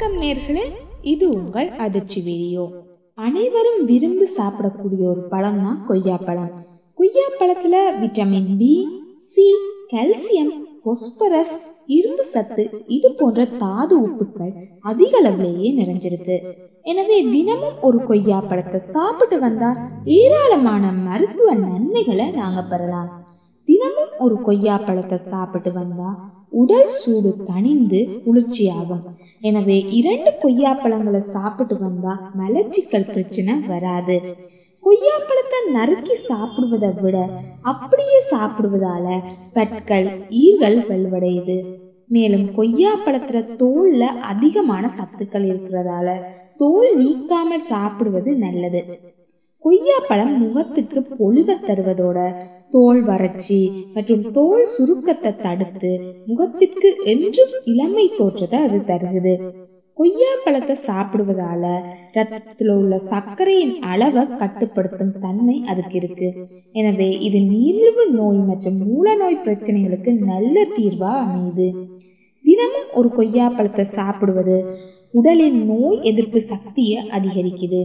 வணக்கம் நேர்களே இது உங்கள் அதிர்ச்சி வீடியோ. அனைவரும் விரும்பி சாப்பிடக்கூடிய ஒரு பழம் தான் கொய்யாப்பழம். கொய்யாப்பழத்துல vitamin B C calcium phosphorus இரும்பு சத்து இது போன்ற தாது உப்புக்கள் அதிக அளவிலேயே நிறைஞ்சிருக்கு எனவே தினமும் ஒரு கொய்யாப்பழத்தை சாப்பிட்டு வந்தா ஏராளமான மருத்துவ நன்மைகளை நாங்க பெறலாம். தினமும் ஒரு கொய்யாப்பழத்தை சாப்பிட்டு வந்தா உடல் சூடு தணிந்து குளிர்ச்சியாகும். எனவே இரண்டு கொய்யாப்பழங்களை சாப்பிட்டு வந்தா மலச்சிக்கல் பிரச்சனை வராது. கொய்யாப்பழத்தை நறுக்கி சாப்பிடுவதை விட அப்படியே சாப்பிடுவதால பற்கள் ஈர்கள் வலுவடையுது. மேலும் கொய்யாப்பழத்துல தோல்ல அதிகமான சத்துக்கள் இருக்கிறதால தோல் நீக்காமல் சாப்பிடுவது நல்லது. கொய்யாப்பழம் முகத்துக்கு பொலிவை தருவதோட தோல் வறட்சி மற்றும் தோல் சுருக்கத்தை தடுத்து முகத்திற்கு என்றும் இளமை தோற்றத்தை அது தருகிறது. கொய்யா பழத்தை சாப்பிடுவதால ரத்தத்தில் உள்ள சர்க்கரையின் அளவை கட்டுப்படுத்தும் தன்மை அதுக்கு இருக்கு. எனவே இது நீரிழிவு நோய் மற்றும் மூல நோய் பிரச்சனைகளுக்கு நல்ல தீர்வா அமையுது. தினமும் ஒரு கொய்யா பழத்தை சாப்பிடுவது உடலின் நோய் எதிர்ப்பு சக்தியை அதிகரிக்குது.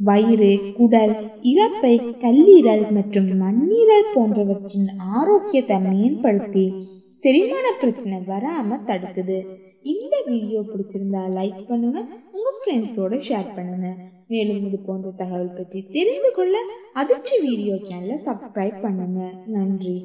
வயிறு குடல் இறப்பை கல்லீரல் மற்றும் மண்ணீரல் போன்றவற்றின் ஆரோக்கியத்தை மேம்படுத்தி செரிமான பிரச்சனை வராம தடுக்குது. இந்த வீடியோ பிடிச்சிருந்தா லைக் பண்ணுங்க உங்க ஃப்ரெண்ட்ஸோட ஷேர் பண்ணுங்க. மேலும் இது போன்ற தகவல் பற்றி தெரிந்து கொள்ள அதிர்ச்சி வீடியோ சேனலை சப்ஸ்கிரைப் பண்ணுங்க. நன்றி.